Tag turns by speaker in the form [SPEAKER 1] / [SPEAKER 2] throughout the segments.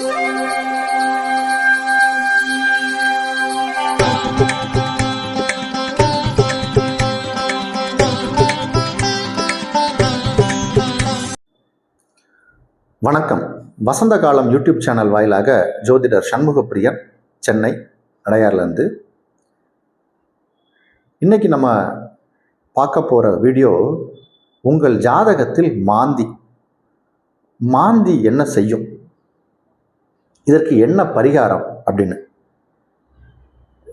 [SPEAKER 1] வணக்கம். வசந்த காலம் YouTube channel வாயிலாக ஜோதிடர் சண்முகப்பிரியன் சென்னை அடையார்லேருந்து இன்னைக்கு நம்ம பார்க்க போகிற வீடியோ உங்கள் ஜாதகத்தில் மாந்தி. மாந்தி என்ன செய்யும்? இதற்கு என்ன பரிகாரம் அப்படின்னு.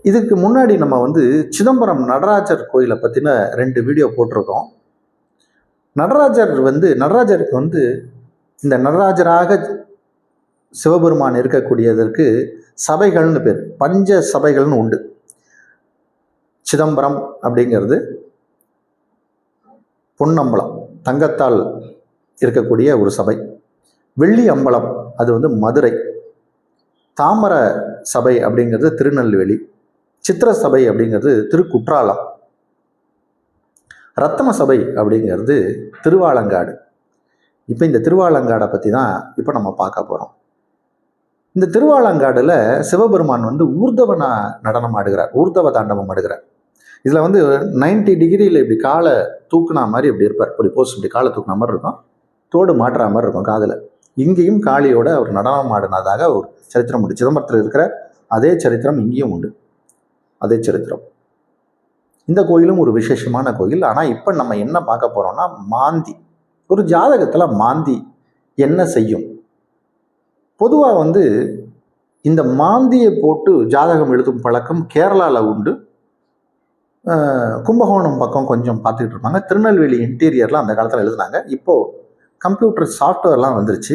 [SPEAKER 1] இதுக்கு முன்னாடி நம்ம வந்து சிதம்பரம் நடராஜர் கோயிலை பற்றின ரெண்டு வீடியோ போட்டிருக்கோம். நடராஜர் வந்து நடராஜருக்கு வந்து இந்த நடராஜராக சிவபெருமான் இருக்கக்கூடியதற்கு சபைகள்னு பேர் பஞ்ச சபைகள்னு உண்டு. சிதம்பரம் அப்படிங்கிறது பொன்னம்பலம் தங்கத்தால் இருக்கக்கூடிய ஒரு சபை. வெள்ளி அம்பலம் அது வந்து மதுரை. தாமர சபை அப்படிங்கிறது திருநெல்வேலி சித்திர சபை அப்படிங்கிறது திருக்குற்றாலம் ரத்தன சபை அப்படிங்கிறது திருவாலங்காடு. இப்போ இந்த திருவாலங்காடை பற்றி தான் இப்போ நம்ம பார்க்க போகிறோம் இந்த திருவாலங்காடில் சிவபெருமான் வந்து ஊர்தவ நடனம் ஆடுகிறார் ஊர்தவ தாண்டவம் ஆடுகிறார். இதில் வந்து 90 டிகிரியில் இப்படி காலை தூக்குனா மாதிரி இப்படி இருப்பார். இப்படி போஸ் இப்படி காலை தூக்குன மாதிரி இருக்கும். தோடு மாட்டுற மாதிரி இருக்கும் காதில். இங்கேயும் காளியோட அவர் நடனம் ஆடினதாக ஒரு சரித்திரம் உண்டு. சிதம்பரத்தில் இருக்கிற அதே சரித்திரம் இங்கேயும் உண்டு. அதே சரித்திரம். இந்த கோயிலும் ஒரு விசேஷமான கோயில். ஆனால் இப்போ நம்ம என்ன பார்க்க போகிறோம்னா மாந்தி. ஒரு ஜாதகத்தில் மாந்தி என்ன செய்யும்? பொதுவாக வந்து இந்த மாந்தியை போட்டு ஜாதகம் எழுதும் பழக்கம் கேரளாவில் உண்டு. கும்பகோணம் பக்கம் கொஞ்சம் பார்த்துக்கிட்டு இருப்பாங்க. திருநெல்வேலி இன்டீரியர்லாம் அந்த காலத்தில் எழுதுனாங்க. இப்போது கம்ப்யூட்டர் சாஃப்ட்வேர்லாம் வந்துருச்சு.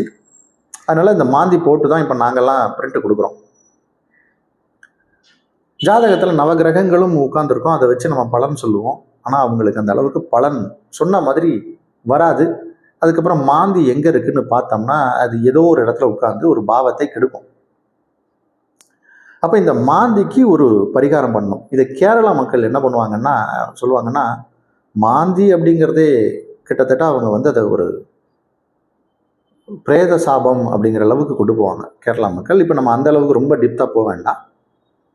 [SPEAKER 1] அதனால் இந்த மாந்தி போட்டு தான் இப்போ நாங்கள்லாம் பிரிண்ட்டு கொடுக்குறோம். ஜாதகத்தில் நவகிரகங்களும் உட்காந்துருக்கோம் அதை வச்சு நம்ம பலன் சொல்லுவோம். ஆனால் அவங்களுக்கு அந்த அளவுக்கு பலன் சொன்ன மாதிரி வராது. அதுக்கப்புறம் மாந்தி எங்கே இருக்குன்னு பார்த்தோம்னா அது ஏதோ ஒரு இடத்துல உட்காந்து ஒரு பாவத்தை கெடுக்கும். அப்போ இந்த மாந்திக்கு ஒரு பரிகாரம் பண்ணும் இதை கேரளா மக்கள் என்ன பண்ணுவாங்கன்னா சொல்லுவாங்கன்னா மாந்தி அப்படிங்கிறதே கிட்டத்தட்ட அவங்க வந்து அதை ஒரு பிரேத சாபம் அப்படிங்கிற அளவுக்கு கொண்டு போவாங்க கேரளா மக்கள். இப்போ நம்ம அந்த அளவுக்கு ரொம்ப டிப்தாக போக வேண்டாம்.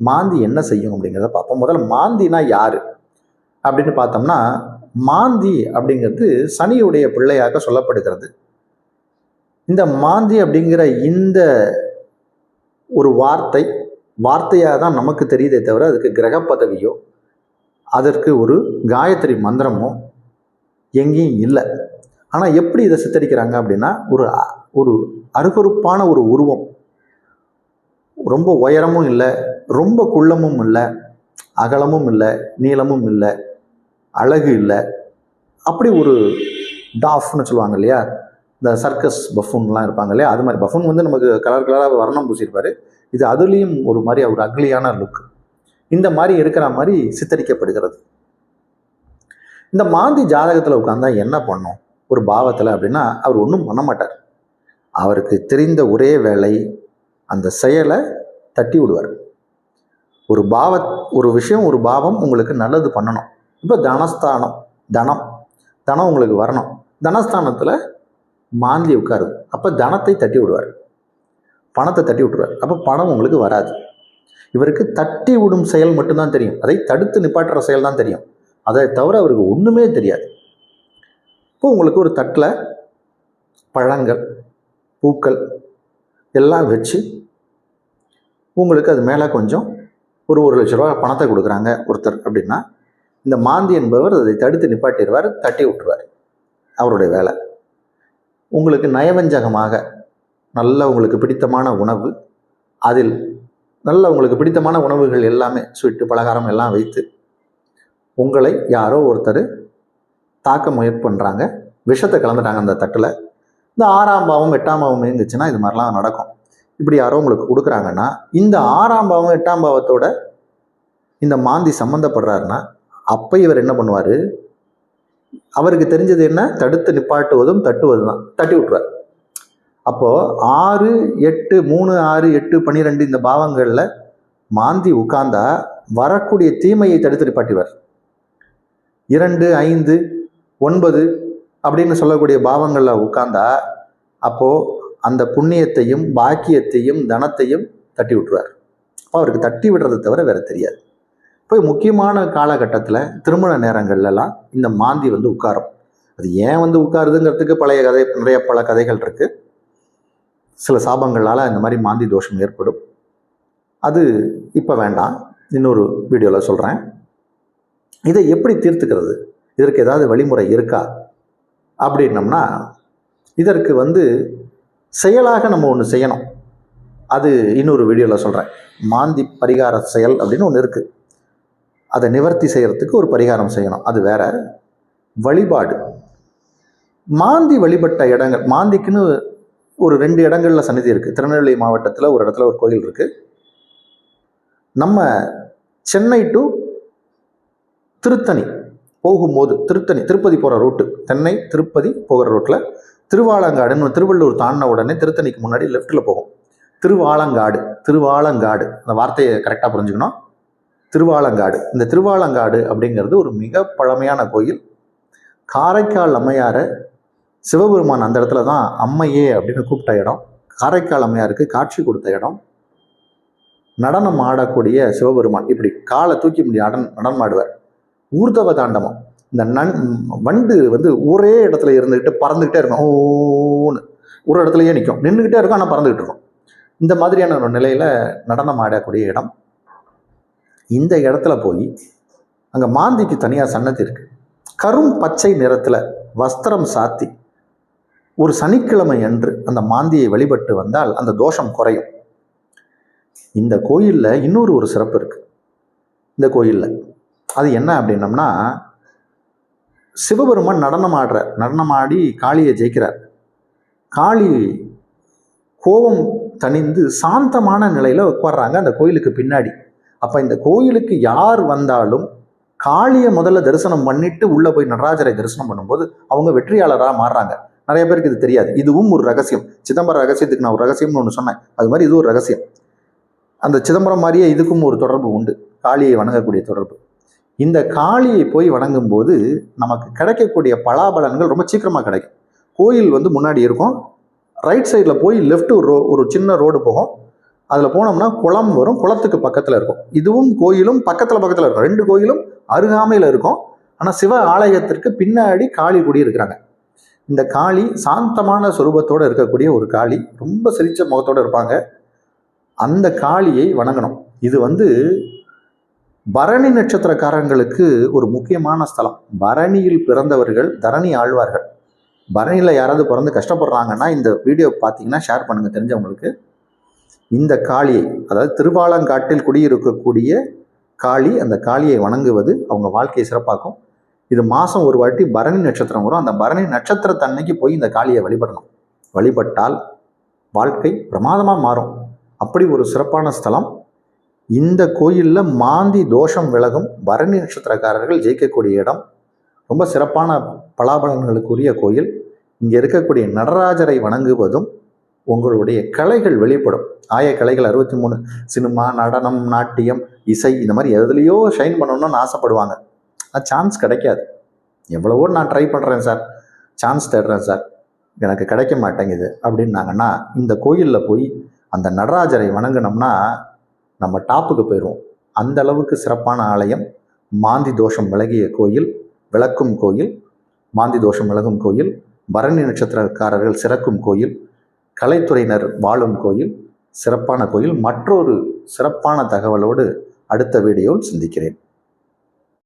[SPEAKER 1] மாந்தி என்ன செய்யும் அப்படிங்கிறத பார்ப்போம். முதல்ல மாந்தினா யார்? அப்படின்னு பார்த்தோம்னா மாந்தி அப்படிங்கிறது சனியுடைய பிள்ளையாக சொல்லப்படுகிறது. இந்த மாந்தி அப்படிங்கிற இந்த ஒரு வார்த்தை வார்த்தையாக தான் நமக்கு தெரியுதே தவிர அதுக்கு கிரக பதவியோ அதற்கு ஒரு காயத்ரி மந்திரமோ எங்கேயும் இல்லை. ஆனால் எப்படி இதை சித்தரிக்கிறாங்க அப்படின்னா ஒரு அ- ஒரு அருகருப்பான ஒரு உருவம். ரொம்ப உயரமும் இல்லை ரொம்ப குள்ளமும் இல்லை அகலமும் இல்லை நீளமும் இல்லை அழகு இல்லை. அப்படி ஒரு டாஃப்னு சொல்லுவாங்க இல்லையா? இந்த சர்க்கஸ் பஃபூன்லாம் இருப்பாங்க இல்லையா? அது மாதிரி பஃபூன் வந்து நமக்கு கலர் கலராக வர்ணம் பூசியிருப்பார். இது அதுலேயும் ஒரு மாதிரி ஒரு அக்லியான லுக் இந்த மாதிரி இருக்கிற மாதிரி சித்தரிக்கப்படுகிறது. இந்த மாந்தி ஜாதகத்தில் உட்காந்தா என்ன பண்ணும்? ஒரு பாவத்தில் அப்படின்னா அவர் ஒன்றும் பண்ண மாட்டார். அவருக்கு தெரிந்த ஒரே வேலை அந்த செயலை தட்டி விடுவார். ஒரு பாவ ஒரு விஷயம் ஒரு பாவம் உங்களுக்கு நல்லது பண்ணணும். இப்போ தனஸ்தானம் தனம். தனம் உங்களுக்கு வரணும். தனஸ்தானத்தில் மாந்தி உட்காருது. அப்போ தனத்தை தட்டி விடுவார். பணத்தை தட்டி விட்டுருவார். அப்போ பணம் உங்களுக்கு வராது. இவருக்கு தட்டி விடும் செயல் மட்டும்தான் தெரியும். அதை தடுத்து நிப்பாட்டுற செயல் தான் தெரியும். அதை தவிர அவருக்கு ஒன்றுமே தெரியாது. இப்போ உங்களுக்கு ஒரு தட்டில் பழங்கள் பூக்கள் எல்லாம் வச்சு உங்களுக்கு அது மேலே கொஞ்சம் ஒரு ஒரு லட்ச ரூபா பணத்தை கொடுக்குறாங்க ஒருத்தர் அப்படின்னா இந்த மாந்தி என்பவர் அதை தடுத்து நிப்பாட்டிடுவார் தட்டி விட்டுருவார். அவருடைய வேலை. உங்களுக்கு நயவஞ்சகமாக நல்ல உங்களுக்கு பிடித்தமான உணவு அதில் நல்ல உங்களுக்கு பிடித்தமான உணவுகள் எல்லாமே ஸ்வீட்டு பலகாரம் எல்லாம் வைத்து உங்களை யாரோ ஒருத்தர் தாக்க முயற்சி பண்ணுறாங்க விஷத்தை கலந்துட்டாங்க அந்த தட்டில். இந்த ஆறாம் பாவம் எட்டாம் பாவம் இருந்துச்சுன்னா இது மாதிரிலாம் நடக்கும். இப்படி யாரோ உங்களுக்கு கொடுக்குறாங்கன்னா இந்த ஆறாம் பாவம் எட்டாம் பாவத்தோட இந்த மாந்தி சம்மந்தப்படுறாருன்னா அப்போ இவர் என்ன பண்ணுவார்? அவருக்கு தெரிஞ்சது என்ன? தடுத்து நிப்பாட்டுவதும் தட்டுவதும் தான் தட்டி விட்டுறார் அப்போது ஆறு எட்டு மூணு ஆறு எட்டு பன்னிரெண்டு இந்த பாவங்களில் மாந்தி உட்கார்ந்தா வரக்கூடிய தீமையை தடுத்து நிப்பாட்டிவார் இரண்டு ஐந்து ஒன்பது அப்படின்னு சொல்லக்கூடிய பாவங்களில் உட்கார்ந்தா அப்போது அந்த புண்ணியத்தையும் பாக்கியத்தையும் தனத்தையும் தட்டி விட்டுருவார். அப்போ அவருக்கு தட்டி விடுறதை தவிர வேறு தெரியாது. இப்போ முக்கியமான காலகட்டத்தில் திருமண நேரங்கள்லலாம் இந்த மாந்தி வந்து உட்காரும். அது ஏன் வந்து உட்காருதுங்கிறதுக்கு பழைய கதை நிறைய பல கதைகள் இருக்குது சில சாபங்களால் இந்த மாதிரி மாந்தி தோஷம் ஏற்படும். அது இப்போ வேண்டாம். இன்னொரு வீடியோவில் சொல்கிறேன் இதை எப்படி தீர்த்துக்கிறது? இதற்கு ஏதாவது வழிமுறை இருக்கா? அப்படின்னம்னா இதற்கு வந்து செயலாக நம்ம ஒன்று செய்யணும். அது இன்னொரு வீடியோவில் சொல்கிறேன் மாந்தி பரிகார செயல் அப்படின்னு ஒன்று இருக்குது அதை நிவர்த்தி செய்கிறதுக்கு ஒரு பரிகாரம் செய்யணும். அது வேற. வழிபாடு. மாந்தி வழிபட்ட இடங்கள் மாந்திக்குன்னு ஒரு ரெண்டு இடங்களில் சன்னிதி இருக்குது திருநெல்வேலி மாவட்டத்தில் ஒரு இடத்துல ஒரு கோயில் இருக்குது நம்ம சென்னை டு திருத்தணி. போகும்போது திருத்தணி திருப்பதி போகிற ரூட்டு சென்னை திருப்பதி போகிற ரூட்டில் திருவாலங்காடுன்னு திருவள்ளூர் தாண்டின உடனே திருத்தணிக்கு முன்னாடி லெஃப்ட்டில் போகும். திருவாலங்காடு திருவாலங்காடு அந்த வார்த்தையை கரெக்டாக புரிஞ்சுக்கணும். திருவாலங்காடு இந்த திருவாலங்காடு அப்படிங்கிறது ஒரு மிக பழமையான கோயில். காரைக்கால் அம்மையாரை சிவபெருமான் அந்த இடத்துல தான் அம்மையே அப்படின்னு கூப்பிட்ட இடம். காரைக்கால் அம்மையாருக்கு காட்சி கொடுத்த இடம். நடனம் ஆடக்கூடிய சிவபெருமான் இப்படி காலை தூக்கி முடியும் அடன் நடனம் ஆடுவார். ஊர்தவ தாண்டவம் இந்த நன் வண்டு வந்து ஒரே இடத்துல இருந்துக்கிட்டு பறந்துக்கிட்டே இருக்கும். ஓன்னு. ஒரு இடத்துலயே நிற்கும் நின்றுக்கிட்டே இருக்கும் ஆனால் பறந்துக்கிட்டு இருக்கும். இந்த மாதிரியான ஒரு நிலையில் நடனம் ஆடக்கூடிய இடம். இந்த இடத்துல போய் அங்கே மாந்திக்கு தனியாக சன்னதி இருக்குது கரும் பச்சை நிறத்தில் வஸ்திரம் சாத்தி ஒரு சனிக்கிழமை அன்று அந்த மாந்தியை வழிபட்டு வந்தால் அந்த தோஷம் குறையும். இந்த கோயிலில் இன்னொரு ஒரு சிறப்பு இருக்குது இந்த கோயிலில் அது என்ன அப்படின்னம்னா சிவபெருமான் நடனம் ஆடுற நடனம் ஆடி காளியை ஜெயிக்கிறார். காளி கோபம் தணிந்து சாந்தமான நிலையில் உட்கார்றாங்க அந்த கோயிலுக்கு பின்னாடி. அப்போ இந்த கோயிலுக்கு யார் வந்தாலும் காளியை முதல்ல தரிசனம் பண்ணிட்டு உள்ளே போய் நடராஜரை தரிசனம் பண்ணும்போது அவங்க வெற்றியாளராக மாறுறாங்க. நிறைய பேருக்கு இது தெரியாது. இதுவும் ஒரு ரகசியம். சிதம்பரம் ரகசியத்துக்கு நான் ஒரு ரகசியம்னு ஒன்று சொன்னேன். அது மாதிரி இது ஒரு ரகசியம். அந்த சிதம்பரம் மாதிரியே இதுக்கும் ஒரு தொடர்பு உண்டு. காளியை வணங்கக்கூடிய தொடர்பு. இந்த காளியை போய் வணங்கும் போது நமக்கு கிடைக்கக்கூடிய பலாபலன்கள் ரொம்ப சீக்கிரமாக கிடைக்கும். கோயில் வந்து முன்னாடி இருக்கும். ரைட் சைடில் போய் லெஃப்ட் ரோ ஒரு சின்ன ரோடு போகும். அதில் போனோம்னா குளம் வரும். குளத்துக்கு பக்கத்தில் இருக்கும். இதுவும் கோயிலும் பக்கத்தில் பக்கத்தில் இருக்கும். ரெண்டு கோயிலும் அருகாமையில் இருக்கும். ஆனால் சிவ ஆலயத்திற்கு பின்னாடி காளி குடி இருக்கிறாங்க. இந்த காளி சாந்தமான சுரூபத்தோடு இருக்கக்கூடிய ஒரு காளி. ரொம்ப சிரிச்ச முகத்தோடு இருப்பாங்க. அந்த காளியை வணங்கணும். இது வந்து பரணி நட்சத்திரக்காரங்களுக்கு ஒரு முக்கியமான ஸ்தலம். பரணியில் பிறந்தவர்கள் தரணி ஆழ்வார்கள். பரணியில் யாராவது பிறந்து கஷ்டப்படுறாங்கன்னா இந்த வீடியோ பார்த்தீங்கன்னா ஷேர் பண்ணுங்கள் தெரிஞ்சவங்களுக்கு. இந்த காளியை அதாவது திருவாலங்காட்டில் குடியிருக்கக்கூடிய காளி அந்த காளியை வணங்குவது அவங்க வாழ்க்கையை சிறப்பாக்கும். இது மாதம் ஒரு வாட்டி பரணி நட்சத்திரம் வரும். அந்த பரணி நட்சத்திரத்தன்னைக்கு போய் இந்த காளியை வழிபடணும். வழிபட்டால் வாழ்க்கை பிரமாதமாக மாறும். அப்படி ஒரு சிறப்பான ஸ்தலம். இந்த கோயிலில் மாந்தி தோஷம் விலகும் பரணி நட்சத்திரக்காரர்கள் ஜெயிக்கக்கூடிய இடம். ரொம்ப சிறப்பான பலாபலன்களுக்குரிய கோயில். இங்கே இருக்கக்கூடிய நடராஜரை வணங்குவதும் உங்களுடைய கலைகள் வெளிப்படும். ஆய கலைகள் அறுபத்தி மூணு சினிமா நடனம் நாட்டியம் இசை இந்த மாதிரி எதுலேயோ ஷைன் பண்ணணும்னு ஆசைப்படுவாங்க. ஆனால் சான்ஸ் கிடைக்காது. எவ்வளவோ நான் ட்ரை பண்ணுறேன் சார் சான்ஸ் தேடுறேன் சார் எனக்கு கிடைக்க மாட்டேங்குது. அப்படின்னாங்கன்னா இந்த கோயிலில் போய் அந்த நடராஜரை வணங்கினோம்னா நம்ம டாப்புக்கு போயிடுவோம் அந்த அளவுக்கு சிறப்பான ஆலயம் மாந்தி தோஷம் விலகிய கோயில் விளக்கும் கோயில் மாந்தி தோஷம் விலகும் கோயில் பரணி நட்சத்திரக்காரர்கள் சிறக்கும் கோயில் கலைத்துறையினர் வாழும் கோயில் சிறப்பான கோயில். மற்றொரு சிறப்பான தகவலோடு அடுத்த வீடியோவில் சந்திக்கிறேன்.